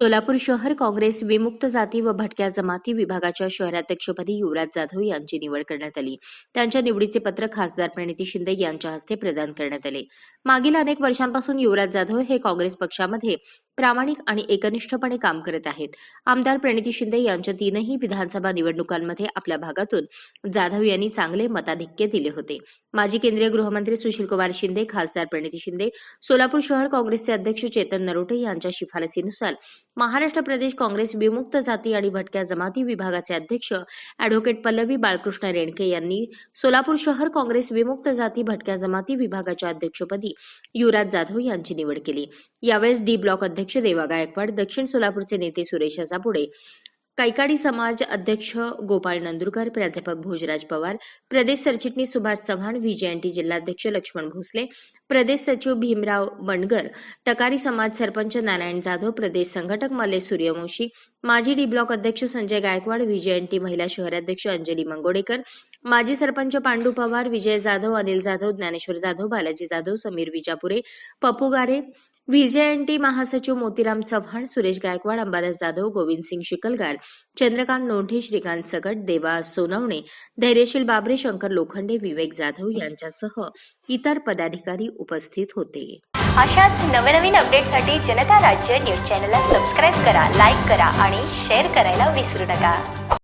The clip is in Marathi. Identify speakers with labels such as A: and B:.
A: सोलापूर शहर काँग्रेस विमुक्त जाती व भटक्या जमाती विभागाच्या शहराध्यक्षपदी युवराज जाधव यांची निवड करण्यात आली. त्यांच्या निवडीचे पत्र खासदार प्रणिती शिंदे यांच्या हस्ते प्रदान करण्यात आले. मागील अनेक वर्षांपासून युवराज जाधव हे काँग्रेस पक्षामध्ये प्रामाणिक आणि एकनिष्ठपणे काम करत आहेत. आमदार प्रणिती शिंदे यांच्या तीनही विधानसभा निवडणुकांमध्ये आपल्या भागातून जाधव यांनी चांगले मताधिक्य दिले होते. माजी केंद्रीय गृहमंत्री सुशीलकुमार शिंदे खासदार प्रणिती शिंदे सोलापूर शहर काँग्रेसचे अध्यक्ष चेतन नरोटे यांच्या शिफारसीनुसार महाराष्ट्र प्रदेश काँग्रेस विमुक्त जाती आणि भटक्या जमाती विभागाचे अध्यक्ष अॅडव्होकेट पल्लवी बाळकृष्ण रेणके यांनी सोलापूर शहर काँग्रेस विमुक्त जाती भटक्या जमाती विभागाच्या अध्यक्षपदी युवराज जाधव यांची निवड केली. यावेळेस डी ब्लॉक अध्यक्ष देवा गायकवाड दक्षिण सोलापूरचे नेते सुरेश हजापुडे कैकाडी समाज अध्यक्ष गोपाळ नंदुरकर प्राध्यापक भोजराज पवार प्रदेश सरचिटणीस सुभाष चव्हाण व्हीजेएनटी जिल्हाध्यक्ष लक्ष्मण भोसले प्रदेश सचिव भीमराव बंडगर टकारी समाज सरपंच नारायण जाधव प्रदेश संघटक मले सूर्यवंशी माजी डी ब्लॉक अध्यक्ष संजय गायकवाड व्हीजेएनटी महिला शहराध्यक्ष अंजली मंगोडेकर माजी सरपंच पांडू पवार विजय जाधव अनिल जाधव ज्ञानेश्वर जाधव बालाजी जाधव समीर विजापुरे पप्पू गारे व्हीजेएनटी महासचिव मोतीराम चव्हाण सुरेश गायकवाड अंबादास जाधव गोविंद सिंग शिकलगार चंद्रकांत लोंढे श्रीकांत सकट देवा सोनवणे धैर्यशील बाबरे शंकर लोखंडे विवेक जाधव यांच्यासह इतर पदाधिकारी उपस्थित होते.
B: अशाच नवनवीन अपडेटसाठी जनता राज्य न्यूज चॅनलला सबस्क्राईब करा लाईक करा आणि शेअर करायला विसरू नका.